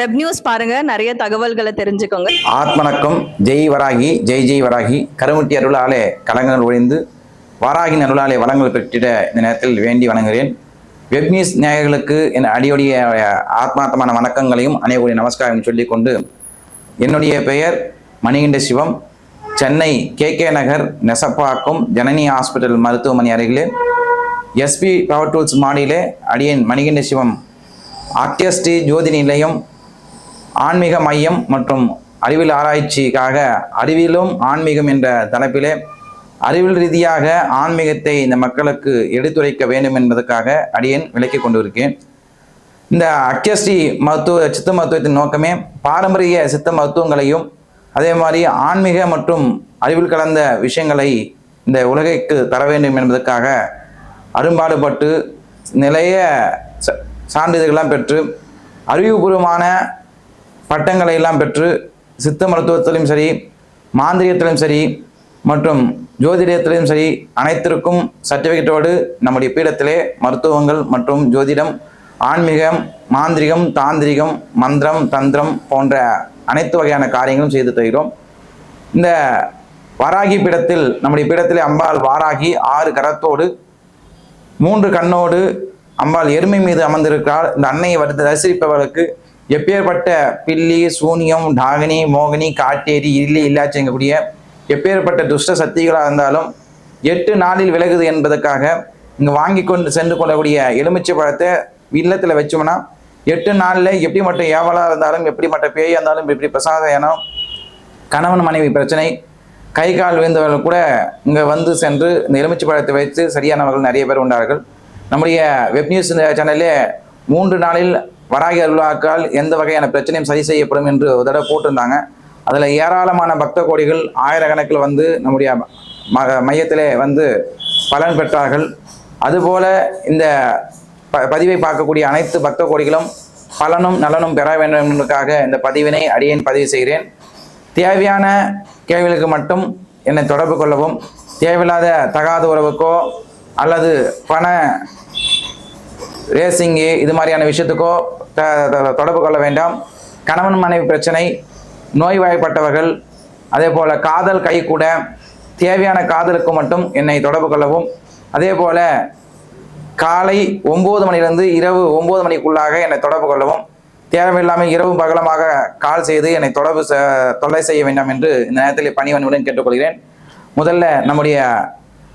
Web news பாருங்க நிறைய தகவல்களை தெரிஞ்சுக்கோங்க. ஆத்மணக்கம் ஜெய் வராகி ஜெய் ஜெய் வராகி கருமுட்டி அருளாலே கலங்கள் ஒழிந்து வராகின் அருளாலே வளங்கள் பெற்றிட இந்த நேரத்தில் வேண்டி வணங்குகிறேன். வெப் நியூஸ் நேயர்களுக்கு என் அடியோடைய ஆத்மார்த்தமான வணக்கங்களையும் அனைவருடைய நமஸ்காரம் சொல்லிக்கொண்டு என்னுடைய பெயர் Manikanda Sivam Chennai K K Nagar Nesapakkam Janani hospital மருத்துவமனை அருகிலே எஸ்பி பவர் டூல்ஸ் மாடியிலே அடியேன் மணிகண்ட சிவம் ஆக்டியஸ்டி ஜோதி நிலையம் ஆன்மீக மையம் மற்றும் அறிவியல் ஆராய்ச்சிக்காக அறிவியலும் ஆன்மீகம் என்ற தலைப்பிலே அறிவியல் ரீதியாக ஆன்மீகத்தை இந்த மக்களுக்கு எடுத்துரைக்க வேண்டும் என்பதற்காக அடியேன் விளக்கி கொண்டிருக்கேன். இந்த அக்கியஸ்ரீ மருத்துவ சித்த மருத்துவத்தின் நோக்கமே பாரம்பரிய சித்த மருத்துவங்களையும் அதே மாதிரி ஆன்மீக மற்றும் அறிவில் கலந்த விஷயங்களை இந்த உலகைக்கு தர வேண்டும் என்பதற்காக அரும்பாடுபட்டு நிறைய ச- சான்றிதழ்கள்லாம் பெற்று அறிவுபூர்வமான பட்டங்களை எல்லாம் பெற்று சித்த மருத்துவத்திலும் சரி மாந்திரியத்திலும் சரி மற்றும் ஜோதிடத்திலும் சரி அனைத்திற்கும் சர்டிஃபிகேட்டோடு நம்முடைய பீடத்திலே மருத்துவங்கள் மற்றும் ஜோதிடம் ஆன்மீகம் மாந்திரிகம் தாந்திரிகம் மந்திரம் தந்திரம் போன்ற அனைத்து வகையான காரியங்களும் செய்து தருகிறோம். இந்த வாராகி பீடத்தில் நம்முடைய பீடத்திலே அம்பாள் வாராகி ஆறு கரத்தோடு மூன்று கண்ணோடு அம்பாள் எருமை மீது அமர்ந்திருக்கிறார் இந்த அன்னையை வருது தரிசிப்பவர்களுக்கு எப்பேற்பட்ட பில்லி சூனியம் டாகினி மோகினி காட்டேரி இல்லி இல்லாச்சிங்கக்கூடிய எப்பேற்பட்ட துஷ்ட சக்திகளாக இருந்தாலும் எட்டு நாளில் விலகுது என்பதற்காக இங்கே வாங்கி கொண்டு சென்று கொள்ளக்கூடிய எலுமிச்சை பழத்தை இல்லத்தில் வச்சோம்னா எட்டு நாளில் எப்படி மட்டும் ஏவலாக இருந்தாலும் எப்படி மட்டும் பேயாக இருந்தாலும் எப்படி பிரசாதம் ஏனம் கணவன் மனைவி பிரச்சனை கை கால் விழுந்தவர்கள் கூட இங்கே வந்து சென்று இந்த எலுமிச்சை பழத்தை வைத்து சரியானவர்கள் நிறைய பேர் உண்டார்கள். நம்முடைய வெப் நியூஸ் சேனலில் மூன்று நாளில் வராகி அருளாக்கால் எந்த வகையான பிரச்சனையும் சரி செய்யப்படும் என்று ஒரு தடவை போட்டிருந்தாங்க. அதில் ஏராளமான பக்த கோடிகள் ஆயிரக்கணக்கில் வந்து நம்முடைய ம மையத்திலே வந்து பலன் பெற்றார்கள். அதுபோல இந்த ப பதிவை பார்க்கக்கூடிய அனைத்து பக்த கோடிகளும் பலனும் நலனும் பெற வேண்டும் என்பதற்காக இந்த பதிவினை அடியேன் பதிவு செய்கிறேன். தேவையான கேள்விகளுக்கு மட்டும் என்னை தொடர்பு கொள்ளவும் தேவையில்லாத தகாத உறவுக்கோ அல்லது பண ரேசிங்கு இது மாதிரியான விஷயத்துக்கோ தொடர்பு கொள்ள வேண்டாம். கணவன் மனைவி பிரச்சனை நோய்வாய்ப்பட்டவர்கள் அதே போல் காதல் கை கூட தேவையான காதலுக்கு மட்டும் என்னை தொடர்பு கொள்ளவும். அதே போல் காலை ஒம்பது மணிலிருந்து இரவு ஒம்பது மணிக்குள்ளாக என்னை தொடர்பு கொள்ளவும். தேவையில்லாமல் இரவு பகலமாக கால் செய்து என்னை தொடர்பு செ- தொல்லை செய்ய வேண்டாம் என்று இந்த நேரத்தில் பணிவன்புடன் கேட்டுக்கொள்கிறேன். முதல்ல நம்முடைய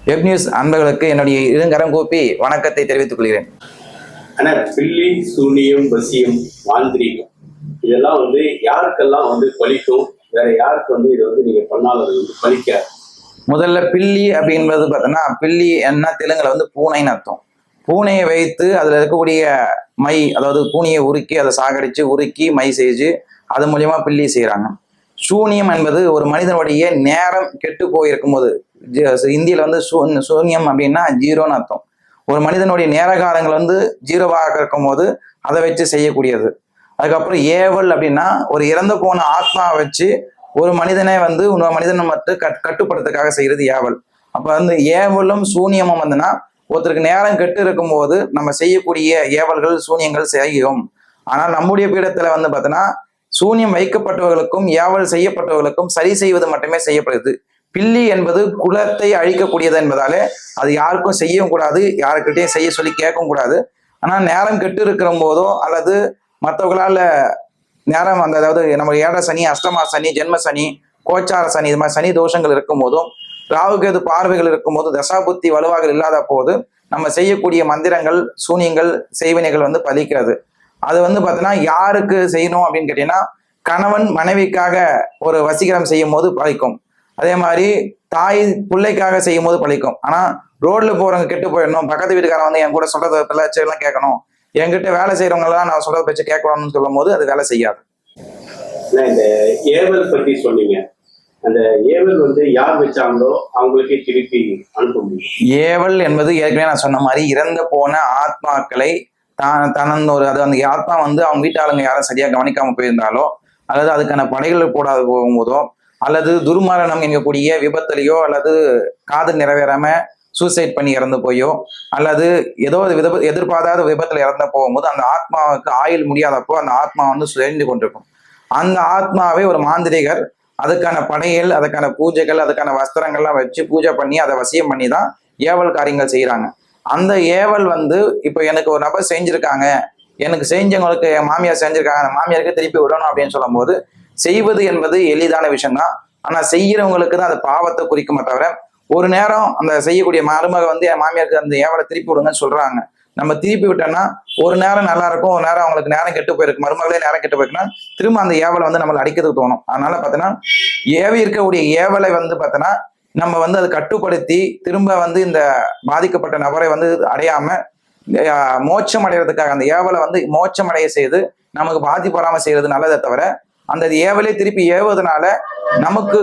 வெப் நியூஸ் அன்பர்களுக்கு என்னுடைய இருங்கரம் கூப்பி வணக்கத்தை தெரிவித்துக் கொள்கிறேன். ஆனா பில்லி சூனியம் வசியம் மாந்திரீகம். இதெல்லாம் வந்து யாருக்கெல்லாம் வந்து பலிக்கும் வேற யாருக்கு வந்து இதை வந்து நீங்க பண்ணாலும் வந்து பலிக்காது முதல்ல பில்லி அப்படின்றது பார்த்தோன்னா பில்லி என்ன தெலுங்குல வந்து பூனைன்னு அர்த்தம். பூனையை வைத்து அதில் இருக்கக்கூடிய மை அதாவது பூனையை உருக்கி அதை சாகடித்து உருக்கி மை செஞ்சு அது மூலயமா பில்லி செய்கிறாங்க சூனியம் என்பது ஒரு மனிதனுடைய நேரம் கெட்டு போயிருக்கும் போது இந்தியில் வந்து சூ- சூன்யம் அப்படின்னா ஜீரோன்னு அர்த்தம். ஒரு மனிதனுடைய நேர காலங்கள் வந்து ஜீரோவாக இருக்கும் போது அதை வச்சு செய்யக்கூடியது. அதுக்கப்புறம் ஏவல் அப்படின்னா ஒரு இறந்து போன ஆத்மாவை வச்சு ஒரு மனிதனை வந்து இன்னொரு மனிதனை மட்டும் கட் கட்டுப்படுத்துக்காக செய்யறது ஏவல். அப்ப வந்து ஏவலும் சூனியமும் வந்துன்னா ஒருத்தருக்கு நேரம் கெட்டு இருக்கும்போது நம்ம செய்யக்கூடிய ஏவல்கள் சூனியங்கள் செய்யும். ஆனால் நம்முடைய பீடத்துல வந்து பார்த்தோன்னா சூனியம் வைக்கப்பட்டவர்களுக்கும் ஏவல் செய்யப்பட்டவர்களுக்கும் சரி செய்வது மட்டுமே செய்யப்படுது. பில்லி என்பது குலத்தை அழிக்கக்கூடியது என்பதாலே அது யாருக்கும் செய்யவும் கூடாது யாருக்கிட்டையும் செய்ய சொல்லி கேட்கவும் கூடாது. ஆனால் நேரம் கெட்டு இருக்கிற போதோ அல்லது மற்றவர்களால் நேரம் அந்த அதாவது நம்ம ஏழரை சனி அஷ்டமா சனி ஜென்ம சனி கோச்சார சனி இது மாதிரி சனி தோஷங்கள் இருக்கும் போதும் ராவுகேது பார்வைகள் இருக்கும் போது தசாபுத்தி வலுவாக இல்லாத போது நம்ம செய்யக்கூடிய மந்திரங்கள் சூனியங்கள் செய்வினைகள் வந்து பலிக்கிறது. அது வந்து பார்த்தீங்கன்னா யாருக்கு செய்யணும் அப்படின்னு கேட்டீங்கன்னா கணவன் மனைவிக்காக ஒரு வசீகரம் செய்யும் போது பலிக்கும். அதே மாதிரி தாய் பிள்ளைக்காக செய்யும் போது பலிக்கும் ஆனா ரோட்ல போறவங்க கெட்டு போயிடணும். பக்கத்து வீட்டுக்காரன் வந்து என் கூட சொல்றத எல்லாம் கேட்கணும். என்கிட்ட வேலை செய்யறவங்க எல்லாம் நான் சொல்றத வச்சு கேட்கணும்னு சொல்லும் போது அது வேலை செய்யாது. இந்த ஏவல் பத்தி சொன்னீங்க. அந்த ஏவல் வந்து யார் வச்சாங்களோ அவங்களுக்கே திருப்பி அனுப்ப முடியும். ஏவல் என்பது ஏற்கனவே நான் சொன்ன மாதிரி இறந்து போன ஆத்மாக்களை தான் தனது ஒரு அது அந்த ஆத்மா வந்து அவங்க வீட்டாளுங்க யாரும் சரியா கவனிக்காம போயிருந்தாலோ அல்லது அதுக்கான படைகள் போடாது போகும்போதோ அல்லது துர்மரணம் என்கக்கூடிய விபத்துலையோ அல்லது காது நிறைவேறாம சூசைட் பண்ணி இறந்து போயோ அல்லது ஏதோ ஒரு வித எதிர்பாராத விபத்துல இறந்து போகும்போது அந்த ஆத்மாவுக்கு ஆயுள் முடியாதப்போ அந்த ஆத்மா வந்து சுழண்டு கொண்டிருக்கும். அந்த ஆத்மாவே ஒரு மாந்திரிகர் அதுக்கான படையல் அதுக்கான பூஜைகள் அதுக்கான வஸ்திரங்கள்லாம் வச்சு பூஜை பண்ணி அதை வசியம் பண்ணி தான் ஏவல் காரியங்கள் செய்கிறாங்க அந்த ஏவல் வந்து இப்போ எனக்கு ஒரு நபர் செஞ்சிருக்காங்க எனக்கு செஞ்சவங்களுக்கு என் மாமியார் செஞ்சிருக்காங்க அந்த மாமியாருக்கு திருப்பி விடணும் அப்படின்னு சொல்லும்போது செய்வது என்பது எளிதான விஷயம்தான். ஆனா செய்யறவங்களுக்கு தான் அது பாவத்தை குறிக்குமே தவிர ஒரு நேரம் அந்த செய்யக்கூடிய மருமக வந்து என் மாமியாருக்கு அந்த ஏவலை திருப்பி விடுங்கன்னு சொல்றாங்க. நம்ம திருப்பி விட்டோம்னா ஒரு நேரம் நல்லா இருக்கும் ஒரு நேரம் அவங்களுக்கு நேரம் கெட்டு போயிருக்கு. மருமகளே நேரம் கெட்டு போயிருக்குன்னா திரும்ப அந்த ஏவலை வந்து நம்மளை அடிக்கிறதுக்கு தோணும். அதனால பார்த்தோன்னா ஏவி இருக்கக்கூடிய ஏவலை வந்து பார்த்தோன்னா நம்ம வந்து அதை கட்டுப்படுத்தி திரும்ப வந்து இந்த பாதிக்கப்பட்ட நபரை வந்து அடையாம மோட்சம் அடைகிறதுக்காக அந்த ஏவலை வந்து மோட்சம் அடைய செய்து நமக்கு பாதிப்பு வராம செய்யறது நல்லதே தவிர அந்த ஏவலே திருப்பி ஏவுவதனால நமக்கு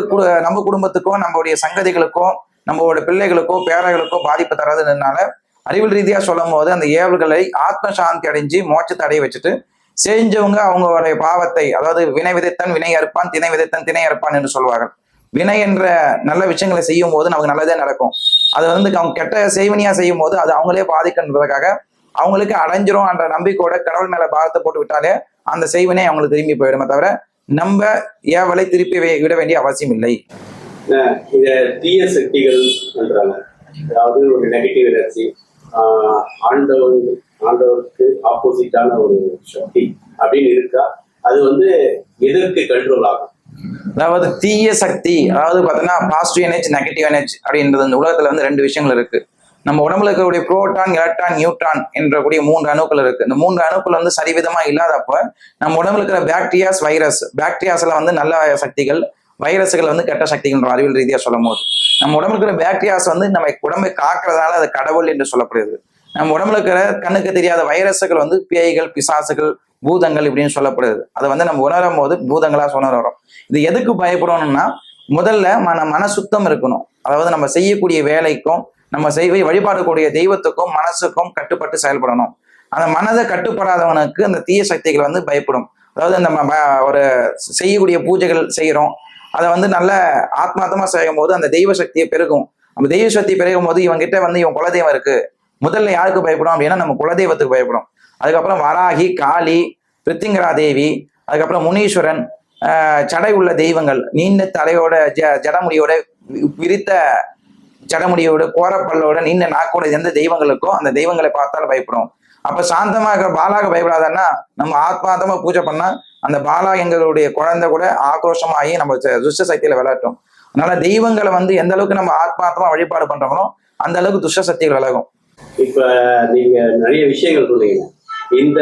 நம்ம குடும்பத்துக்கும் நம்மளுடைய சங்கதிகளுக்கும் நம்மளோட பிள்ளைகளுக்கோ பேரர்களுக்கோ பாதிப்பு தராதுனால அறிவியல் ரீதியா சொல்லும் போது அந்த ஏவல்களை ஆத்ம சாந்தி அடைஞ்சு மோட்சத்தை அடைய வச்சுட்டு செஞ்சவங்க அவங்களுடைய பாவத்தை அதாவது வினை விதைத்தன் வினை அறுப்பான் திணை விதைத்தன் திணை அறுப்பான் என்று சொல்வார்கள். வினை என்ற நல்ல விஷயங்களை செய்யும் போது நமக்கு நல்லதே நடக்கும். அது வந்து அவங்க கெட்ட செய்வினியா செய்யும் போது அது அவங்களே பாதிக்கன்றதுக்காக அவங்களுக்கு அடைஞ்சிரும் என்ற நம்பிக்கையோட கடவுள் மேல பாரத்தை போட்டு விட்டாலே அந்த செய்வினை அவங்களுக்கு திரும்பி போயிடுமே தவிர நம்ம ஏவலை திருப்பி வே- விட வேண்டிய அவசியம் இல்லை. இத தீய சக்திகள் பண்றாங்க அதாவது ஒரு நெகட்டிவ் எனர்ஜி ஆண்டவர் ஆண்டவருக்கு ஆப்போசிட்டான ஒரு சக்தி அப்படின்னு இருக்கா? அது வந்து எதற்கு கண்ட்ரோல் ஆகும்? அதாவது தீய சக்தி அதாவது பார்த்தீங்கன்னா பாசிட்டிவ் எனர்ஜி நெகட்டிவ் எனர்ஜி அப்படின்றது இந்த உலகத்துல வந்து ரெண்டு விஷயங்கள் இருக்கு. நம்ம உடம்புல இருக்கக்கூடிய புரோட்டான் எலக்ட்ரான் நியூட்ரான் என்ற கூடிய மூன்று அணுக்கள் இருக்கு. இந்த மூன்று அணுக்கள் வந்து சரிவிதமா இல்லாதப்ப நம்ம உடம்புல இருக்கிற பாக்டீரியாஸ் வைரஸ் பாக்டீரியாஸ்ல வந்து நல்ல சக்திகள் வைரஸுகள் வந்து கெட்ட சக்திகள் அறிவியல் ரீதியா சொல்லும் போது நம்ம உடம்புல இருக்கிற பாக்டீரியாஸ் வந்து நம்ம உடம்பை காக்கிறதுனால அது கடவுள் என்று சொல்லப்படுது நம்ம உடம்புல இருக்கிற கண்ணுக்கு தெரியாத வைரஸுகள் வந்து பேய்கள் பிசாசுகள் பூதங்கள் இப்படின்னு சொல்லப்படுது அதை வந்து நம்ம உணரும் போது பூதங்களா உணர இது எதுக்கு பயப்படணும்னா முதல்ல மன மன சுத்தம் இருக்கணும். அதாவது நம்ம செய்யக்கூடிய வேலைக்கும் நம்ம செய்வை வழிபாடக்கூடிய தெய்வத்துக்கும் மனசுக்கும் கட்டுப்பட்டு செயல்படணும். அந்த மனதை கட்டுப்படாதவனுக்கு அந்த தீய சக்திகள் வந்து பயப்படும். அதாவது நம்ம ஒரு செய்யக்கூடிய பூஜைகள் செய்கிறோம் அதை வந்து நல்ல ஆத்மார்த்தமா செய்யும் போது அந்த தெய்வ சக்தியை பெருகும். நம்ம தெய்வ சக்தி பெருகும் போது இவங்கிட்ட வந்து இவன் குலதெய்வம் இருக்கு. முதல்ல யாருக்கு பயப்படும் அப்படின்னா நம்ம குலதெய்வத்துக்கு பயப்படும். அதுக்கப்புறம் வராகி காளி பிரித்திங்கரா தேவி அதுக்கப்புறம் முனீஸ்வரன் சடை உள்ள தெய்வங்கள் நீண்ட தலையோட ஜ ஜடமுடியோட விரித்த ஜடமுடியோட கோரப்பல்லோட நீண்ட நாக்கோட எந்த தெய்வங்களுக்கோ அந்த தெய்வங்களை பார்த்தால் பயப்படும். அப்ப சாந்தமாக பாலாக பயப்படாதன்னா நம்ம ஆத்மார்த்தமா பூஜை பண்ணா அந்த பாலா எங்களுடைய குழந்தை கூட ஆக்ரோஷமாகி நம்ம துஷ்ட சக்தியில விளையாட்டும். அதனால தெய்வங்களை வந்து எந்த அளவுக்கு நம்ம ஆத்மார்த்தமா வழிபாடு பண்றோமோ அந்த அளவுக்கு துஷ்ட சக்திகள் விலகும். இப்ப நீங்க நிறைய விஷயங்கள் சொன்னீங்க. இந்த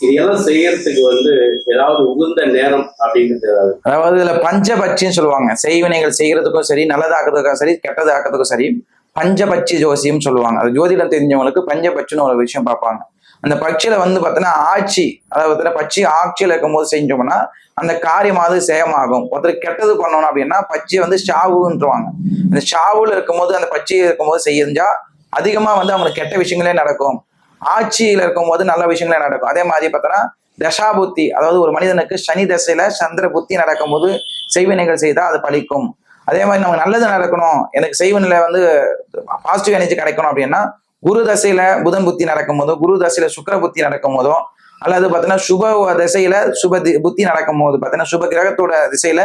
இதெல்லாம் செய்யறதுக்கு வந்து ஏதாவது உகந்த நேரம் அப்படிங்கிறது அதாவது இதுல பஞ்சபட்சின்னு சொல்லுவாங்க. செய்வினைகள் செய்யறதுக்கும் சரி நல்லதாக்குறதுக்கும் சரி கெட்டதாக்குறதுக்கும் சரி பஞ்சபட்சி ஜோசியம் சொல்லுவாங்க. அது ஜோதிடம் தெரிஞ்சவங்களுக்கு பஞ்சபட்சின்னு ஒரு விஷயம் பார்ப்பாங்க. அந்த பட்சியில வந்து பார்த்தீங்கன்னா ஆட்சி அதாவது பார்த்தீங்கன்னா பட்சி ஆட்சியில இருக்கும்போது செஞ்சோம்னா அந்த காரியமாவது சேமாகும் ஒருத்தர் கெட்டது பண்ணணும் அப்படின்னா பச்சை வந்து ஷாவுன்றவாங்க. அந்த ஷாவுல இருக்கும்போது அந்த பச்சை இருக்கும்போது செஞ்சா அதிகமா வந்து அவங்களுக்கு கெட்ட விஷயங்களே நடக்கும். ஆட்சியில் இருக்கும்போது நல்ல விஷயங்களே நடக்கும். அதே மாதிரி பார்த்தோன்னா தசாபுத்தி அதாவது ஒரு மனிதனுக்கு சனி தசையில சந்திர புத்தி நடக்கும்போது செய்வினைகள் செய்தால் அது பழிக்கும். அதே மாதிரி நமக்கு நல்லது நடக்கணும். எனக்கு செய்வினையில வந்து பாசிட்டிவ் எனர்ஜி கிடைக்கணும் அப்படின்னா குரு தசையில புதன் புத்தி நடக்கும் போதோ குரு தசையில சுக்கர புத்தி நடக்கும் போதோ அல்லது பார்த்தீங்கன்னா சுப திசையில சுப புத்தி நடக்கும் போது பார்த்தீங்கன்னா சுப கிரகத்தோட திசையில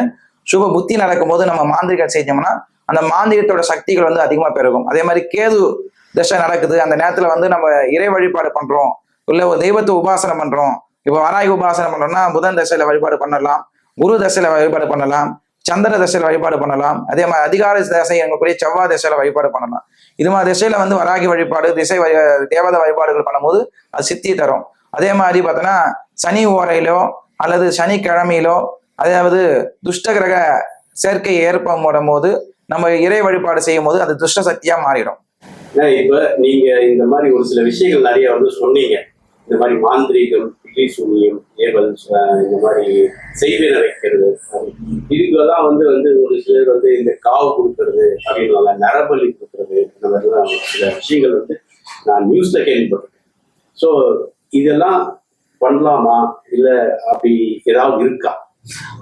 சுப புத்தி நடக்கும் போது நம்ம மாந்திரிகள் செஞ்சோம்னா அந்த மாந்திரிகத்தோட சக்திகள் வந்து அதிகமா பெருகும். அதே மாதிரி கேது தசை நடக்குது. அந்த நேரத்துல வந்து நம்ம இறை வழிபாடு பண்றோம். இல்ல ஒரு தெய்வத்தை உபாசனை பண்றோம். இப்போ வராகி உபாசனை பண்றோம்னா புதன் தசையில வழிபாடு பண்ணலாம். குரு தசையில வழிபாடு பண்ணலாம். சந்திர தசையில வழிபாடு பண்ணலாம். அதே மாதிரி அதிகார தசை எங்கக்கூடிய செவ்வாய் தசையில வழிபாடு பண்ணலாம். இது மாதிரி திசையில வந்து வராகி வழிபாடு திசை வழி- தேவதை வழிபாடுகள் பண்ணும்போது அது சித்தி தரும். அதே மாதிரி பார்த்தோன்னா சனி ஓரையிலோ அல்லது சனிக்கிழமையிலோ அதாவது துஷ்ட கிரக சேர்க்கை ஏற்படும் போது நம்ம இறை வழிபாடு செய்யும் போது அது துஷ்ட சக்தியா மாறிடும். இப்ப நீங்க இந்த மாதிரி ஒரு சில விஷயங்கள் நிறைய வந்து சொன்னீங்க. இந்த மாதிரி மாந்திரீகம் பில்லி சூனியம் ஏவல் இந்த மாதிரி செய்வின வைக்கிறது இதுக்கெல்லாம் வந்து வந்து ஒரு சிலர் வந்து இந்த காவு கொடுக்கறது அப்படின்னு நரபலி கொடுக்கறது இந்த மாதிரிலாம் சில விஷயங்கள் வந்து நான் நியூஸ்ல கேள்விப்பட்டிருக்கேன். ஸோ இதெல்லாம் பண்ணலாமா? இல்ல அப்படி ஏதாவது இருக்கா?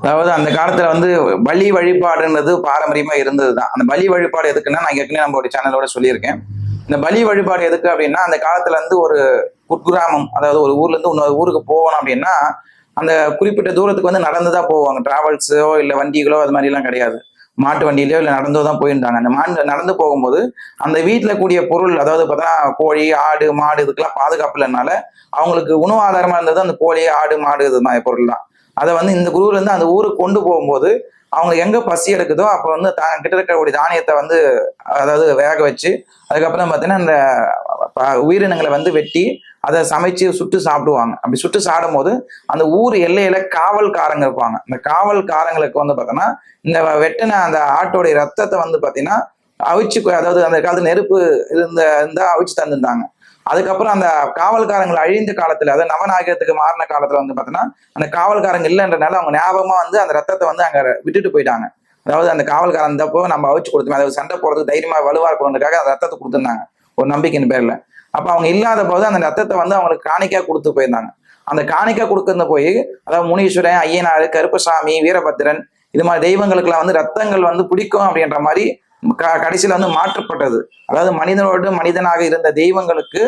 அதாவது அந்த காலத்துல வந்து பலி வழிபாடுன்றது பாரம்பரியமா இருந்தது தான் அந்த பலி வழிபாடு எதுக்குன்னா நான் ஏற்கனவே நம்மளுடைய சேனலோட சொல்லியிருக்கேன். இந்த பலி வழிபாடு எதுக்கு அப்படின்னா அந்த காலத்துல இருந்து ஒரு குக்கிராமம் அதாவது ஒரு ஊர்ல இருந்து இன்னொரு ஊருக்கு போகணும் அப்படின்னா அந்த குறிப்பிட்ட தூரத்துக்கு வந்து நடந்து தான் போவாங்க. டிராவல்ஸோ இல்லை வண்டிகளோ அது மாதிரிலாம் கிடையாது. மாட்டு வண்டியிலயோ இல்லை நடந்தோ தான் போயிருந்தாங்க. அந்த மாண்டு நடந்து போகும்போது அந்த வீட்டில் கூடிய பொருள் அதாவது பார்த்தா கோழி ஆடு மாடு இதுக்கெல்லாம் பாதுகாப்பு இல்லைனால அவங்களுக்கு உணவு ஆதாரமா இருந்தது அந்த கோழி ஆடு மாடு இது மாதிரி பொருள் தான் அதை வந்து இந்த குருவிலேருந்து அந்த ஊருக்கு கொண்டு போகும்போது அவங்க எங்க பசி எடுக்குதோ அப்போ வந்து தான் கிட்ட இருக்கக்கூடிய தானியத்தை வந்து அதாவது வேக வச்சு அதுக்கப்புறம் பார்த்தீங்கன்னா அந்த உயிரினங்களை வந்து வெட்டி அதை சமைச்சு சுட்டு சாப்பிடுவாங்க. அப்படி சுட்டு சாடும் போது அந்த ஊர் எல்லையில காவல்காரங்க இருப்பாங்க. இந்த காவல்காரங்களுக்கு வந்து பார்த்தோன்னா இந்த வெட்டின அந்த ஆட்டோடைய ரத்தத்தை வந்து பார்த்தீங்கன்னா அவிச்சு அதாவது அந்த காலத்து நெருப்பு இருந்த இருந்தா அவிச்சு தந்துருந்தாங்க. அதுக்கப்புறம் அந்த காவல்காரங்கள் அழிந்த காலத்துல அதாவது நவநாயகத்துக்கு மாறின காலத்துல வந்து பார்த்தோன்னா அந்த காவல்காரங்க இல்லைன்றனால அவங்க ஞாபகமா வந்து அந்த ரத்தத்தை வந்து அங்க விட்டுட்டு போயிட்டாங்க. அதாவது அந்த காவல்காரன் இருந்தப்போ நம்ம அவிச்சு கொடுத்தோம் அதாவது சண்டை போறதுக்கு தைரியமா வலுவா இருக்கணுன்றதுக்காக அந்த ரத்தத்தை கொடுத்துருந்தாங்க. ஒரு நம்பிக்கையின் பேர்ல. அப்ப அவங்க இல்லாத போது அந்த ரத்தத்தை வந்து அவங்களுக்கு காணிக்கா கொடுத்து போயிருந்தாங்க. அந்த காணிக்கா கொடுக்கறது போய் அதாவது முனீஸ்வரன் ஐயனார் கருப்பசாமி வீரபத்திரன் இது மாதிரி தெய்வங்களுக்கெல்லாம் வந்து ரத்தங்கள் வந்து பிடிக்கும் அப்படின்ற மாதிரி கடைசியில் வந்து மாற்றப்பட்டது. அதாவது மனிதனோடு மனிதனாக இருந்த தெய்வங்களுக்கு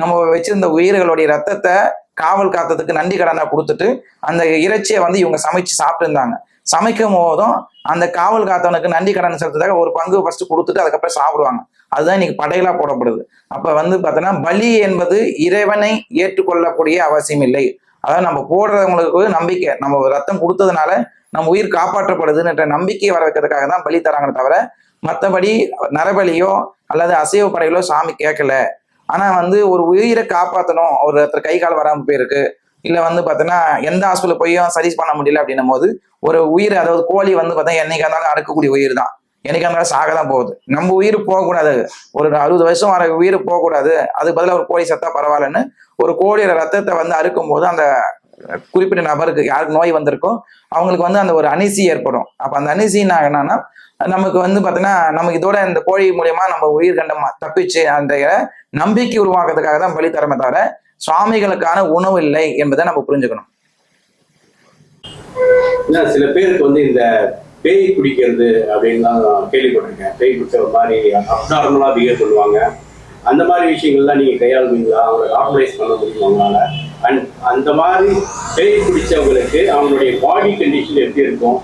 நம்ம வச்சிருந்த உயிர்களுடைய ரத்தத்தை காவல் காத்ததுக்கு நன்றி கடனா கொடுத்துட்டு அந்த இறைச்சியை வந்து இவங்க சமைச்சு சாப்பிட்டுருந்தாங்க. சமைக்கும் போதும் அந்த காவல் காத்தவனுக்கு நன்றி கடன் செலுத்துறதுக்காக ஒரு பங்கு ஃபர்ஸ்ட் கொடுத்துட்டு அதுக்கப்புறம் சாப்பிடுவாங்க. அதுதான் இன்னைக்கு படையலா போடப்படுது. அப்ப வந்து பார்த்தோன்னா பலி என்பது இறைவனை ஏற்றுக்கொள்ளக்கூடிய அவசியம் இல்லை. அதாவது நம்ம போடுறவங்களுக்கு நம்பிக்கை நம்ம ரத்தம் கொடுத்ததுனால நம்ம உயிர் காப்பாற்றப்படுதுன்ற நம்பிக்கையை வர வைக்கிறதுக்காக தான் பலி தராங்களே தவிர மற்றபடி நரபலியோ அல்லது அசைவ படைகளோ சாமி கேட்கல ஆனா வந்து ஒரு உயிரை காப்பாற்றணும் ஒரு ஒருத்தர் கை கால் வராமல் போயிருக்கு. இல்லை வந்து பார்த்தோன்னா எந்த ஹாஸ்பிட்டல் போயும் சர்வீஸ் பண்ண முடியல அப்படின்னும் போது ஒரு உயிர் அதாவது கோழி வந்து பார்த்தா என்னைக்கு இருந்தாலும் அடுக்கக்கூடிய உயிர் தான். என்னைக்கா இருந்தாலும் சாக தான் போகுது. நம்ம உயிர் போகக்கூடாது. ஒரு அறுபது வருஷம் வர உயிர் போகக்கூடாது. அதுக்கு பதிலாக ஒரு கோழி செத்தா பரவாயில்லன்னு ஒரு கோழியோட ரத்தத்தை வந்து அறுக்கும் போது அந்த குறிப்பிட்ட நபருக்கு யாருக்கு நோய் வந்திருக்கோ அவங்களுக்கு வந்து அந்த ஒரு அனிசி ஏற்படும். அப்ப அந்த அனிசின்னா என்னன்னா நமக்கு வந்து பார்த்தீங்கன்னா நமக்கு இதோட இந்த கோழி மூலியமா நம்ம உயிர் கண்டமா தப்பிச்சு அந்த நம்பிக்கை உருவாக்குறதுக்காக தான் பலி தரமே தவிர சுவாமிகளுக்கான உணவு இல்லை என்பதை நம்ம புரிஞ்சுக்கணும். சில பேருக்கு வந்து இந்த பேய் குடிக்கிறது அப்படின்னு தான் கேள்விப்பட்டிருக்கேன். பேய் குடிச்ச ஒரு மாதிரி அப்நார்மலாக பிஹேவ் பண்ணுவாங்க அந்த மாதிரி விஷயங்கள்லாம் நீங்க கையாளுவீங்களா? அவங்களை ஆர்கனைஸ் பண்ண முடியுமா அண்ட் அந்த மாதிரி பேய் பிடிச்சவங்களுக்கு அவங்களுடைய பாடி கண்டிஷன் எப்படி இருக்கும்?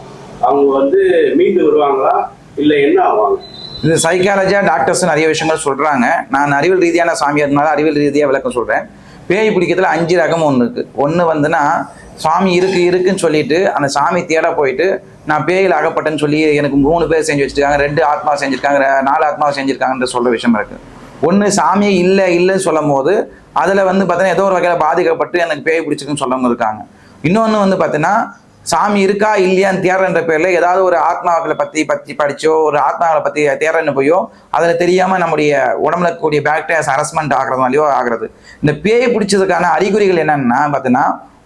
அவங்க வந்து மீண்டு வருவாங்களா? இல்லை என்ன ஆவாங்க? இந்த சைக்காலஜியா டாக்டர்ஸ் நிறைய விஷயங்கள் சொல்கிறாங்க நான் அறிவியல் ரீதியான சாமியாக இருந்தாலும் அறிவியல் ரீதியாக விளக்கம் சொல்கிறேன் பேய் பிடிக்கிறதுல அஞ்சு ரகம் ஒன்று இருக்குது ஒன்று வந்துன்னா சாமி இருக்கு இருக்குன்னு சொல்லிட்டு அந்த சாமி தேட போயிட்டு நான் பேயில் அகப்பட்டேன்னு சொல்லி எனக்கு மூணு பேர் செஞ்சு வச்சுருக்காங்க. ரெண்டு ஆத்மா செஞ்சுருக்காங்க நாலு ஆத்மா செஞ்சுருக்காங்கன்ற சொல்கிற விஷயம் இருக்குது ஒன்று சாமியே இல்லை இல்லைன்னு சொல்லும் போது அதில் வந்து பார்த்தீங்கன்னா ஏதோ ஒரு வகையில் பாதிக்கப்பட்டு எனக்கு பேய் பிடிச்சிருக்குன்னு சொல்லவங்க இருக்காங்க. இன்னொன்று வந்து பார்த்தீங்கன்னா சாமி இருக்கா இல்லையான்னு தேடுறன்ற பேரில் ஏதாவது ஒரு ஆத்மாக்களை பற்றி பற்றி படிச்சோ ஒரு ஆத்மாக்களை பற்றி தேடுறன்னு போயோ அதில் தெரியாமல் நம்முடைய உடம்புல இருக்கக்கூடிய பாக்டீரியாஸ் ஹரஸ்மெண்ட் ஆகிறதுனாலயோ ஆகிறது. இந்த பேய் பிடிச்சதுக்கான அறிகுறிகள் என்னென்னா பார்த்தீங்கன்னா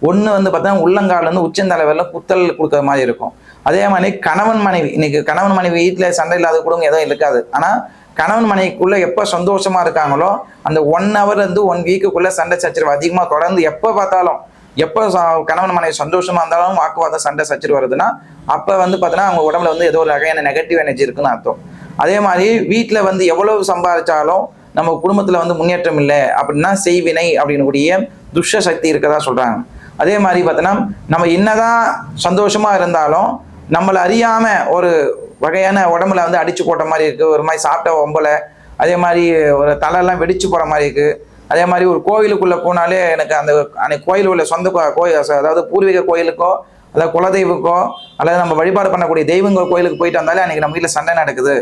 ஒன்று வந்து பார்த்தீங்கன்னா உள்ளங்கால்லேருந்து உச்சந்தலைவரில் குத்தல் கொடுக்குற மாதிரி இருக்கும். அதே மாதிரி கணவன் மனைவி இன்னைக்கு கணவன் மனைவி வீட்டில் சண்டை இல்லாத கூட எதுவும் இருக்காது. ஆனால் கணவன் மனைவிக்குள்ளே எப்போ சந்தோஷமாக இருக்காங்களோ அந்த ஒன் ஹவர்லேருந்து ஒன் வீக்குக்குள்ளே சண்டை சச்சரவு அதிகமாக தொடர்ந்து எப்போ பார்த்தாலும் எப்போ கணவன் மனைவி சந்தோஷமாக இருந்தாலும் வாக்குவாதம் சண்டை சச்சரவு வருதுன்னா அப்போ வந்து பார்த்தீங்கன்னா அவங்க உடம்புல வந்து ஏதோ ஒரு வகையான நெகட்டிவ் எனர்ஜி இருக்குன்னு அர்த்தம். அதே மாதிரி வீட்டில் வந்து எவ்வளவு சம்பாதிச்சாலும் நம்ம குடும்பத்தில் வந்து முன்னேற்றம் இல்லை அப்படின்னா செய்வினை அப்படின்னக்கூடிய துஷ்ட சக்தி இருக்கதா சொல்கிறாங்க அதே மாதிரி பார்த்தோன்னா நம்ம என்னதான் சந்தோஷமாக இருந்தாலும் நம்மளை அறியாமல் ஒரு வகையான உடம்புல வந்து அடிச்சு போட்ட மாதிரி இருக்குது ஒரு மாதிரி சாப்பிட்ட ஒம்பலை அதே மாதிரி ஒரு தலையெல்லாம் வெடிச்சு போகிற மாதிரி இருக்குது அதே மாதிரி ஒரு கோயிலுக்குள்ளே போனாலே எனக்கு அந்த அன்னைக்கு கோயில் உள்ள சொந்த கோயில் அதாவது பூர்வீக கோயிலுக்கோ அதாவது குலதெய்வக்கோ அல்லது நம்ம வழிபாடு பண்ணக்கூடிய தெய்வங்கள் கோயிலுக்கு போயிட்டு வந்தாலே அன்னைக்கு நம்ம வீட்டில் சண்டை நடக்குது.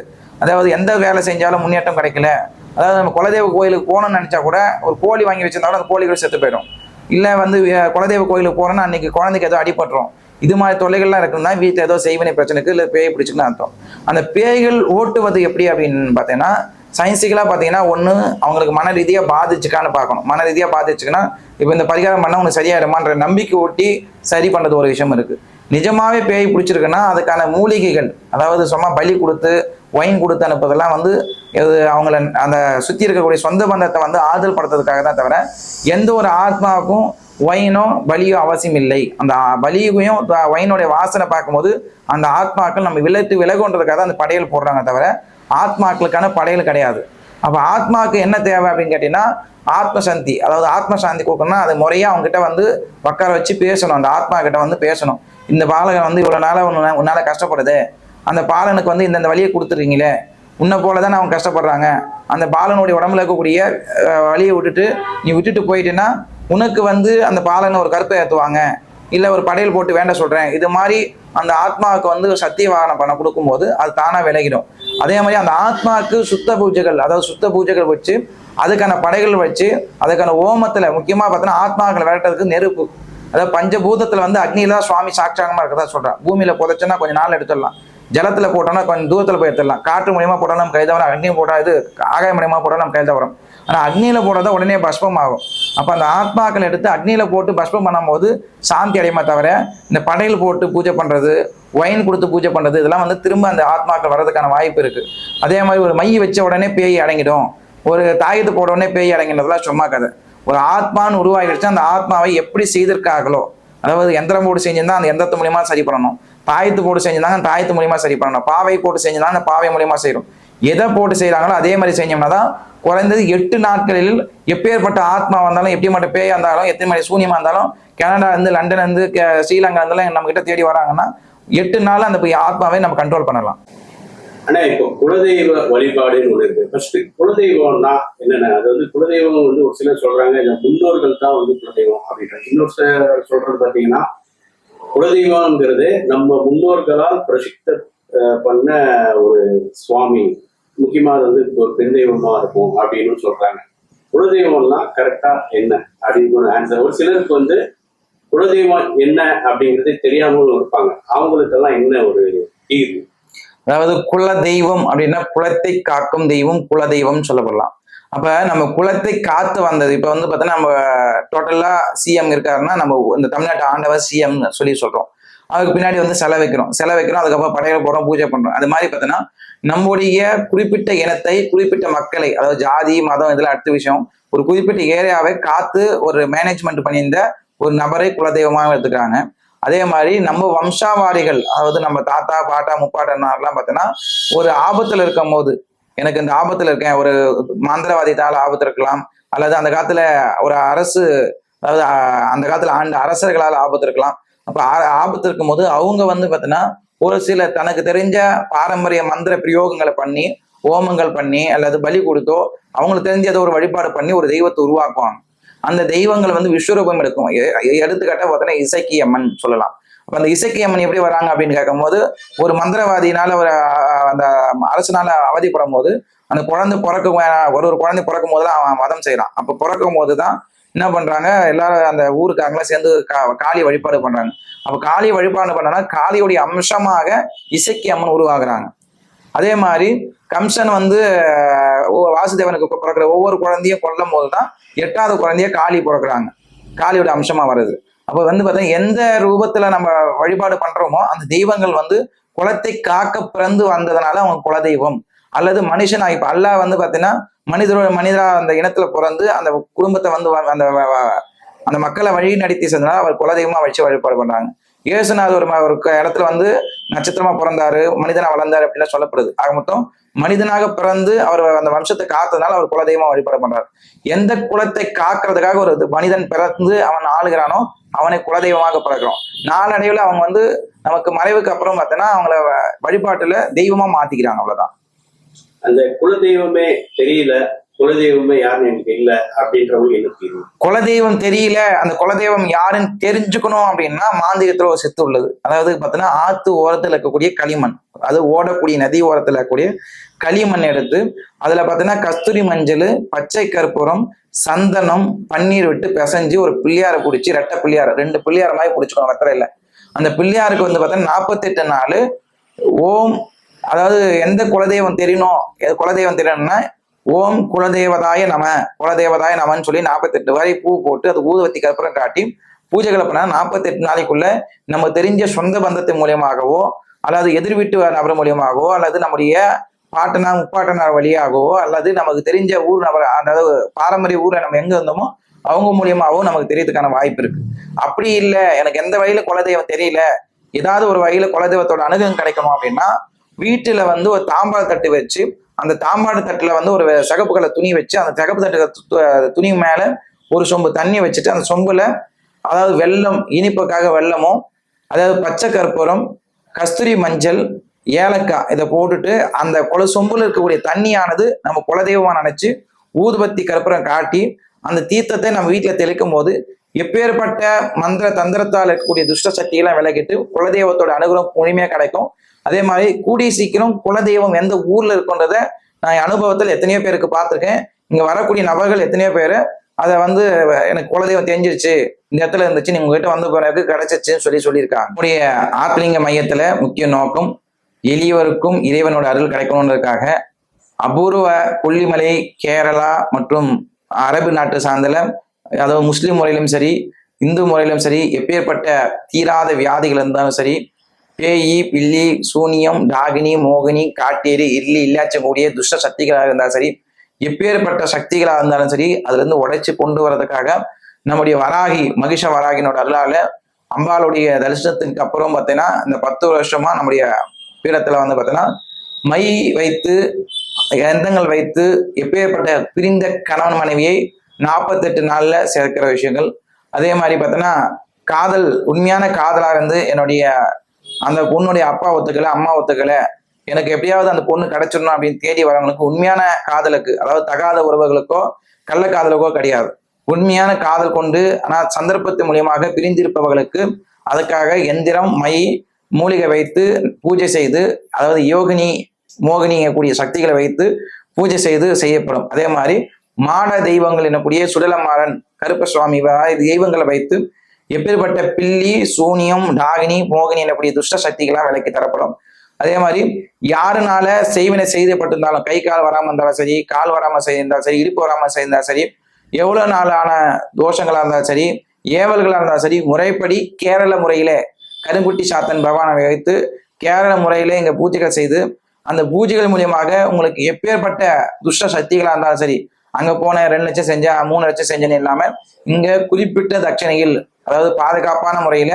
அதாவது எந்த வேலை செஞ்சாலும் முன்னேற்றம் கிடைக்கல. அதாவது நம்ம குலதெய்வ கோயிலுக்கு போகணும்னு நினச்சா கூட ஒரு கோழி வாங்கி வச்சிருந்தா கூட அந்த கோழிகள் செத்து போயிடும். இல்லை வந்து குலதெய்வ கோயிலுக்கு போகிறோன்னா அன்னைக்கு குழந்தைக்கு ஏதோ அடிபட்டுரும். இது மாதிரி தொல்லைகள்லாம் இருக்குன்னா வீட்டில் ஏதோ செய்வனை பிரச்சனைக்கு இல்லை பேய் பிடிச்சுன்னு அர்த்தம். அந்த பேய்கள் ஓட்டுவது எப்படி அப்படின்னு பார்த்தீங்கன்னா சயின்ஸிக்கலாக பார்த்தீங்கன்னா ஒன்று அவங்களுக்கு மன ரீதியாக பாதிச்சுக்கான்னு பார்க்கணும். மன ரீதியாக பாதிச்சுக்குன்னா இப்போ இந்த பரிகாரம் பண்ணால் உனக்கு சரியாயிடுமான்ற நம்பிக்கை ஓட்டி சரி பண்ணுறது ஒரு விஷயம் இருக்குது நிஜமாவே பேய் பிடிச்சிருக்குன்னா அதுக்கான மூலிகைகள் அதாவது சும்மா பலி கொடுத்து ஒயின் கொடுத்து அனுப்புறதெல்லாம் வந்து இது அவங்கள அந்த சுற்றி இருக்கக்கூடிய சொந்த பந்தத்தை வந்து ஆதல் படுத்துறதுக்காக தான் தவிர எந்த ஒரு ஆத்மாவுக்கும் ஒயினோ பலியோ அவசியம் இல்லை அந்த பலியையும் ஒயினுடைய வாசனை பார்க்கும்போது அந்த ஆத்மாக்கள் நம்ம விலத்து விலகுன்றதுக்காக தான் அந்த படையல் போடுறாங்க தவிர ஆத்மாக்களுக்கான படையல் கிடையாது. அப்போ ஆத்மாவுக்கு என்ன தேவை அப்படின்னு கேட்டீங்கன்னா ஆத்ம சாந்தி அதாவது ஆத்ம சாந்தி கொடுக்கணும்னா அது முறையாக அவங்ககிட்ட வந்து உட்கார வச்சு பேசணும். அந்த ஆத்மா கிட்ட வந்து பேசணும். இந்த பாலகன் வந்து இவ்வளோ நாளாக உன்ன உன்னால் கஷ்டப்படுது. அந்த பாலனுக்கு வந்து இந்தந்த வழியை கொடுத்துருக்கீங்களே உன்னை போல தானே அவங்க கஷ்டப்படுறாங்க. அந்த பாலனுடைய உடம்புல இருக்கக்கூடிய வழியை விட்டுட்டு நீ விட்டுட்டு போயிட்டேன்னா உனக்கு வந்து அந்த பாலனை ஒரு கருப்பை ஏற்றுவாங்க இல்லை ஒரு படையல் போட்டு வேண்ட சொல்கிறேன் இது மாதிரி அந்த ஆத்மாவுக்கு வந்து சத்திய வாகனம் பண்ண கொடுக்கும்போது அது தானாக விலகிடும். அதே மாதிரி அந்த ஆத்மாவுக்கு சுத்த பூஜைகள் அதாவது சுத்த பூஜைகள் வச்சு அதுக்கான படைகள் வச்சு அதுக்கான ஓமத்தில் முக்கியமாக பார்த்தோன்னா ஆத்மாக்களை விரட்டுறதுக்கு நெருப்பு. அதாவது பஞ்சபூதத்தில் வந்து அக்னியில் தான் சுவாமி சாட்சாங்கமாக இருக்கிறதா சொல்கிறான் பூமியில் புதைச்சோன்னா கொஞ்சம் நாள் எடுத்துடலாம். ஜலத்தில் போட்டோம்னா கொஞ்சம் தூரத்தில் போய் எடுத்துடலாம். காற்று மூலியமாக போட்டாலும் நம்ம கைதவரம் அக்னி போட்டால் இது ஆகாய மூலியமாக போட்டாலும் நம்ம ஆனால் அக்னியில் போடுறத உடனே பஸ்பம் ஆகும் அப்போ அந்த ஆத்மாக்கள் எடுத்து அக்னியில் போட்டு பஸ்பம் பண்ணும்போது சாந்தி அடையுமா தவிர இந்த படையல் போட்டு பூஜை பண்ணுறது ஒயின் கொடுத்து பூஜை பண்ணுறது இதெல்லாம் வந்து திரும்ப அந்த ஆத்மாக்கள் வர்றதுக்கான வாய்ப்பு இருக்குது அதே மாதிரி ஒரு மை வச்ச உடனே பேய் அடங்கிடும். ஒரு தாயத்து போட உடனே பேய் அடங்கினதெல்லாம் சும்மா கதை. ஒரு ஆத்மான்னு உருவாகிடுச்சு அந்த ஆத்மாவை எப்படி செய்திருக்காங்களோ அதாவது எந்திரம் போட்டு செஞ்சிருந்தா அந்த எந்திரத்து மூலியமாக சரி பண்ணணும். தாயத்து போட்டு செஞ்சிருந்தாங்க தாயத்து மூலியமாக சரி பண்ணணும். பாவை போட்டு செஞ்சிருந்தா அந்த பாவை மூலியமாக செய்யணும். எதை போட்டு செய்கிறாங்களோ அதே மாதிரி செஞ்சோம்னா தான் குறைந்தது எட்டு நாட்களில் எப்பேற்பட்ட ஆத்மா வந்தாலும் எப்படி மட்டும் பேயா இருந்தாலும் எத்தனை மாதிரி சூன்யமாக இருந்தாலும் கனடா இருந்து லண்டன் இருந்து ஸ்ரீலங்கா இருந்தாலும் நம்ம கிட்ட தேடி வராங்கன்னா எட்டு நாள் அந்த ஆத்மாவை நம்ம கண்ட்ரோல் பண்ணலாம். ஆனா இப்போ குலதெய்வ வழிபாடுன்னு ஒண்ணு இருக்கு. ஃபர்ஸ்ட் குலதெய்வம்னா என்னென்ன? அது வந்து குலதெய்வம் வந்து ஒரு சிலர் சொல்றாங்க இல்ல முன்னோர்கள் தான் வந்து குலதெய்வம் அப்படின்ற இன்னொரு சிலர் சொல்றது பாத்தீங்கன்னா குலதெய்வம்ங்கிறது நம்ம முன்னோர்களால் பிரசித்த பண்ண ஒரு சுவாமி. முக்கியமாக அது வந்து ஒரு பெண் தெய்வமா இருக்கும் அப்படின்னு சொல்றாங்க. குலதெய்வம்னா கரெக்டா என்ன? அப்படின்னு ஒரு ஆன்சர் ஒரு சிலருக்கு வந்து குலதெய்வம் என்ன அப்படிங்கிறது தெரியாமலும் இருப்பாங்க. அவங்களுக்கெல்லாம் என்ன ஒரு தீர்வு? அதாவது குல தெய்வம் அப்படின்னா குலத்தை காக்கும் தெய்வம் குல தெய்வம் சொல்லப்படலாம். அப்ப நம்ம குலத்தை காத்து வந்தது இப்ப வந்து பார்த்தோன்னா நம்ம டோட்டலா சிஎம் இருக்காருன்னா நம்ம இந்த தமிழ்நாட்டு ஆண்டவர் சிஎம் சொல்லி சொல்றோம். அதுக்கு பின்னாடி வந்து செலை வைக்கிறோம் செலை வைக்கிறோம் அதுக்கப்புறம் படையில போடுறோம் பூஜை பண்றோம். அது மாதிரி பார்த்தோன்னா நம்முடைய குறிப்பிட்ட இனத்தை குறிப்பிட்ட மக்களை அதாவது ஜாதி மதம் இதெல்லாம் அடுத்த விஷயம். ஒரு குறிப்பிட்ட ஏரியாவை காத்து ஒரு மேனேஜ்மெண்ட் பண்ணியிருந்த ஒரு நபரை குலதெய்வமாக எடுத்துக்கிறாங்க. அதே மாதிரி நம்ம வம்சாவாரிகள் அதாவது நம்ம தாத்தா பாட்டா முப்பாட்டனார்லாம் பார்த்தோன்னா ஒரு ஆபத்தில் இருக்கும் போது எனக்கு இந்த ஆபத்தில் இருக்கேன் ஒரு மாந்திரவாதித்தால் ஆபத்து இருக்கலாம் அல்லது அந்த காலத்துல ஒரு அரசு அதாவது அந்த காலத்துல ஆண்ட அரசர்களால் ஆபத்து இருக்கலாம். அப்போ ஆபத்து ஆபத்து இருக்கும்போது அவங்க வந்து பார்த்தீங்கன்னா ஒரு சில தனக்கு தெரிஞ்ச பாரம்பரிய மந்திர பிரயோகங்களை பண்ணி ஹோமங்கள் பண்ணி அல்லது பலி கொடுத்தோ அவங்களுக்கு தெரிஞ்ச ஏதோ ஒரு வழிபாடு பண்ணி ஒரு தெய்வத்தை உருவாக்குவாங்க. அந்த தெய்வங்கள் வந்து விஸ்வரூபம் எடுக்கும். எடுத்துக்காட்ட எ- எடுத்துக்காட்டா அம்மன் சொல்லலாம். அப்ப அந்த இசக்கி அம்மன் எப்படி வராங்க அப்படின்னு கேட்கும்போது ஒரு மந்திரவாதினால ஒரு அஹ், அந்த அரசனால அவதிப்படும் போது அந்த குழந்தை பிறக்க ஒரு ஒரு குழந்தை பிறக்கும் போதெல்லாம் அவன் வதம் செய்யறான் அப்ப பிறக்கும் போது தான் என்ன பண்றாங்க எல்லாரும் அந்த ஊருக்காரங்களாம் சேர்ந்து கா- காளி வழிபாடு பண்றாங்க. அப்போ காளியை வழிபாடு பண்ணனா காளியுடைய அம்சமாக இசைக்கு அம்மன் உருவாகுறாங்க. அதே மாதிரி கம்சன் வந்து வாசுதேவனுக்கு பிறக்கிற ஒவ்வொரு குழந்தையும் கொல்லும் போது தான் எட்டாவது குழந்தைய காளி பிறக்குறாங்க. காளியோட அம்சமா வருது. அப்போ வந்து பார்த்தீங்கன்னா எந்த ரூபத்துல நம்ம வழிபாடு பண்றோமோ அந்த தெய்வங்கள் வந்து குலத்தை காக்க பிறந்து வந்ததுனால அவங்க குலதெய்வம். அல்லது மனுஷனா இப்ப அல்லாஹ் வந்து பாத்தீங்கன்னா மனிதரோட மனிதரா அந்த இனத்துல பிறந்து அந்த குடும்பத்தை வந்து வ- அந்த அந்த மக்களை வழி நடத்தி செஞ்சதுனால அவர் குலதெய்வமா வச்சு வழிபாடு பண்றாங்க. இயேசுநாதர் ஒரு ஒரு இடத்துல வந்து நட்சத்திரமா பிறந்தாரு மனிதனா வளர்ந்தாரு அப்படின்னு சொல்லப்படுது. ஆக மொத்தம் மனிதனாக பிறந்து அவர் அந்த வம்சத்தை காத்ததுனால அவர் குலதெய்வமா வழிபாடு பண்றாரு. எந்த குலத்தை காக்கிறதுக்காக ஒரு இது மனிதன் பிறந்து அவன் ஆளுகிறானோ அவனை குலதெய்வமாக பிறக்கிறோம் நாளடைவில் அவங்க வந்து நமக்கு மறைவுக்கு அப்புறம் பார்த்தோன்னா அவங்கள வழிபாட்டுல தெய்வமா மாத்திக்கிறாங்க அவ்வளவுதான். அந்த குலதெய்வமே தெரியல. குலதெய்வமே யாருன்னு எனக்கு இல்லை அப்படின்றவங்க என்ன தீர்வு குலதெய்வம் தெரியல. அந்த குலதெய்வம் யாருன்னு தெரிஞ்சுக்கணும் அப்படின்னா மாந்திரத்துல ஒரு சித்து உள்ளது. அதாவது பார்த்தீங்கன்னா ஆத்து ஓரத்தில் இருக்கக்கூடிய களிமண். அது ஓடக்கூடிய நதி ஓரத்தில் இருக்கக்கூடிய களிமண் எடுத்து அதுல பார்த்தீங்கன்னா கஸ்தூரி மஞ்சள் பச்சை கற்பூரம் சந்தனம் பன்னீர் விட்டு பிசைஞ்சு ஒரு பிள்ளையாரை பிடிச்சி ரெட்டை பிள்ளையார் ரெண்டு பிள்ளையார் மாதிரி பிடிச்சிக்கணும் வெத்தரையில அந்த பிள்ளையாருக்கு வந்து பார்த்தீங்கன்னா நாற்பத்தெட்டு நாள் ஓம் அதாவது எந்த குலதெய்வம் தெரியணும் எது குலதெய்வம் தெரியணும்னா ஓம் குலதேவதாய நம குலதேவதாய நமன்னு சொல்லி நாற்பத்தெட்டு வரை பூ போட்டு அது ஊதுவத்தி கற்பூரம் காட்டி பூஜை பண்ணா நாற்பத்தெட்டு நாளைக்குள்ள நம்ம தெரிஞ்ச சொந்த பந்தத்தின் மூலியமாகவோ அல்லது எதிர் வீட்டு நபர் மூலியமாகவோ அல்லது நம்முடைய பாட்டனா முப்பாட்டனார் வழியாகவோ அல்லது நமக்கு தெரிஞ்ச ஊர் நபர் அதாவது பாரம்பரிய ஊரை நம்ம எங்க இருந்தோமோ அவங்க மூலியமாகவும் நமக்கு தெரியறதுக்கான வாய்ப்பு இருக்கு. அப்படி இல்லை எனக்கு எந்த வகையில குலதெய்வம் தெரியல ஏதாவது ஒரு வகையில குலதெய்வத்தோட அனுகிரகம் கிடைக்கணும் அப்படின்னா வீட்டுல வந்து ஒரு தாம்பால் தட்டு வச்சு அந்த தாம்பாடு தட்டுல வந்து ஒரு சகப்பு கலர் துணி வச்சு அந்த சகப்பு தட்டு துணி மேல ஒரு சொம்பு தண்ணி வச்சுட்டு அந்த சொம்புல அதாவது வெல்லம் இனிப்புக்காக வெள்ளமும் அதாவது பச்சை கற்பூரம் கஸ்தூரி மஞ்சள் ஏலக்காய் இதை போட்டுட்டு அந்த குல சொம்புல இருக்கக்கூடிய தண்ணியானது நம்ம குலதெய்வமா நினைச்சு ஊதுபத்தி கற்பூரம் காட்டி அந்த தீர்த்தத்தை நம்ம வீட்டுல தெளிக்கும் போது எப்பேற்பட்ட மந்திர தந்திரத்தால் இருக்கக்கூடிய துஷ்ட சக்தியெல்லாம் விலகிட்டு குலதெய்வத்தோட அனுகிரகம் முழுமையா கிடைக்கும். அதே மாதிரி கூடிய சீக்கிரம் குலதெய்வம் எந்த ஊர்ல இருக்குன்றத நான் என் அனுபவத்தில் எத்தனையோ பேருக்கு பார்த்துருக்கேன். இங்க வரக்கூடிய நபர்கள் எத்தனையோ பேர் அதை வந்து எனக்கு குலதெய்வம் தெரிஞ்சிருச்சு இந்த இடத்துல இருந்துச்சு நீங்க உங்ககிட்ட வந்து பிறகு கிடைச்சிச்சுன்னு சொல்லி சொல்லியிருக்காங்க நம்முடைய ஆத்லிங்க மையத்துல முக்கிய நோக்கம் எளியவருக்கும் இறைவனோட அருள் கிடைக்கணுன்றதுக்காக அபூர்வ கொல்லிமலை கேரளா மற்றும் அரபு நாட்டு சார்ந்தல அதாவது முஸ்லீம் முறையிலும் சரி இந்து முறையிலும் சரி எப்பேற்பட்ட தீராத வியாதிகள் இருந்தாலும் சரி பேயி பில்லி சூனியம் டாகினி மோகினி காட்டேரி இல்லி இல்லாச்சக்கூடிய துஷ்ட சக்திகளாக இருந்தாலும் சரி எப்பேற்பட்ட சக்திகளாக இருந்தாலும் சரி அதுல இருந்து உடைச்சு கொண்டு வர்றதுக்காக நம்முடைய வராகி மகிஷ வராகினோட அல்லால அம்பாளுடைய தரிசனத்துக்கு அப்புறம் பார்த்தீங்கன்னா இந்த பத்து வருஷமா நம்முடைய பீடத்துல வந்து பார்த்தீங்கன்னா மை வைத்து எந்தங்கள் வைத்து எப்பேற்பட்ட பிரிந்த கணவன் மனைவியை நாற்பத்தெட்டு நாள்ல சேர்க்கிற விஷயங்கள். அதே மாதிரி பார்த்தோன்னா காதல் உண்மையான காதலாக இருந்து என்னுடைய அந்த பொண்ணுடைய அப்பா ஒத்துக்கல அம்மா ஒத்துக்கல. எனக்கு எப்படியாவது அந்த பொண்ணு கிடைச்சிடணும் அப்படின்னு தேடி வரவங்களுக்கு உண்மையான காதலுக்கு அதாவது தகாத உறவுகளுக்கோ கள்ள காதலுக்கோ கிடையாது. உண்மையான காதல் கொண்டு ஆனால் சந்தர்ப்பத்தின் மூலியமாக பிரிந்திருப்பவர்களுக்கு அதுக்காக எந்திரம் மை மூலிகை வைத்து பூஜை செய்து அதாவது யோகினி மோகினி கூடிய சக்திகளை வைத்து பூஜை செய்து செய்யப்படும். அதே மாதிரி மாட தெய்வங்கள் எனக்கூடிய சுடலமாறன் கருப்ப சுவாமி தெய்வங்களை வைத்து எப்பேற்பட்ட பில்லி சூனியம் நாகினி மோகினி எனக்கூடிய துஷ்ட சக்திகளாக விலக்கி தரப்படும். அதே மாதிரி யாருனால செய்வினை செய்யப்பட்டிருந்தாலும் கை கால் வராமல் இருந்தாலும் சரி கால் வராமல் செய்திருந்தாலும் சரி இடுப்பு வராமல் செய்திருந்தாலும் சரி எவ்வளோ நாளான தோஷங்களாக இருந்தாலும் சரி ஏவல்களாக இருந்தாலும் சரி முறைப்படி கேரள முறையில கருங்குட்டி சாத்தன் பகவானை வைத்து கேரள முறையில இங்க பூஜைகள் செய்து அந்த பூஜைகள் மூலியமாக உங்களுக்கு எப்பேற்பட்ட துஷ்ட சக்திகளாக இருந்தாலும் சரி அங்க போன ரெண்டு லட்சம் செஞ்சா மூணு லட்சம் செஞ்சேன்னு இல்லாம இங்க குறிப்பிட்ட தட்சணையில் அதாவது பாதுகாப்பான முறையில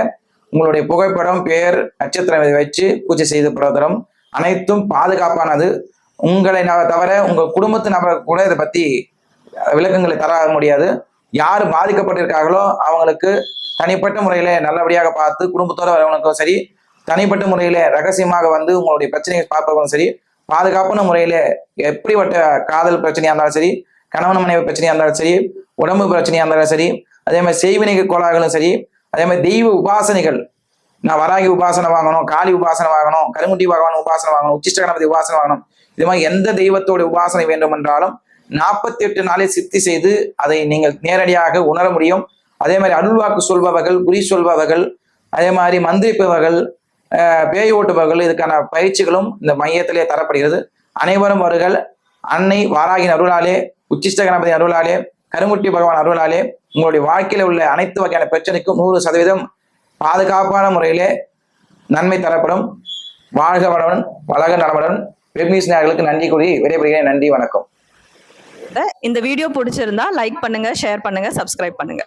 உங்களுடைய புகைப்படம் பெயர் நட்சத்திரம் இதை வச்சு பூஜை செய்து பிரதரம் அனைத்தும் பாதுகாப்பானது. உங்களை ந- தவிர உங்க குடும்பத்து நபர் கூட இதை பத்தி விளக்கங்களை தர முடியாது. யார் பாதிக்கப்பட்டிருக்காங்களோ அவங்களுக்கு தனிப்பட்ட முறையில நல்லபடியாக பார்த்து குடும்பத்தோட வரவங்களுக்கும் சரி தனிப்பட்ட முறையில ரகசியமாக வந்து உங்களுடைய பிரச்சனையை பார்ப்பவங்களும் சரி பாதுகாப்பான முறையில எப்படிப்பட்ட காதல் பிரச்சனையா இருந்தாலும் சரி கணவன் மனைவி பிரச்சனையா இருந்தாலும் சரி உடம்பு பிரச்சனையா இருந்தாலும் சரி அதே மாதிரி செய்வினைகள் கோளாறுகளும் சரி அதே மாதிரி தெய்வ உபாசனைகள். நான் வராகி உபாசனை வாங்கணும் காளி உபாசனை வாங்கணும் கருங்குட்டி பகவான் உபாசனை வாங்கணும் உச்சிஷ்ட கணபதி உபாசனை வாங்கணும். இது மாதிரி எந்த தெய்வத்தோட உபாசனை வேண்டும் என்றாலும் நாற்பத்தி எட்டு நாளை சித்தி செய்து அதை நீங்கள் நேரடியாக உணர முடியும். அதே மாதிரி அருள்வாக்கு சொல்பவர்கள் குறி சொல்பவர்கள் அதே மாதிரி மந்திரிப்பவர்கள் பேய் ஓட்டுபவர்கள் இதுக்கான பயிற்சிகளும் இந்த மையத்திலே தரப்படுகிறது. அனைவரும் வருகள் அன்னை வாராகின் அருளாலே உச்சிஷ்ட கணபதி அருளாலே கருங்குட்டி பகவான் அருளாலே உங்களுடைய வாழ்க்கையில் உள்ள அனைத்து வகையான பிரச்சனைக்கும் நூறு சதவீதம் பாதுகாப்பான முறையிலே நன்மை தரப்படும். வாழ்க வளவன் வளக நடவடன் வெப்னியூஸ் நேர்களுக்கு நன்றி கூறி விடைபெறுகிறேன். நன்றி வணக்கம். இந்த வீடியோ பிடிச்சிருந்தா லைக் பண்ணுங்க ஷேர் பண்ணுங்க சப்ஸ்கிரைப் பண்ணுங்க.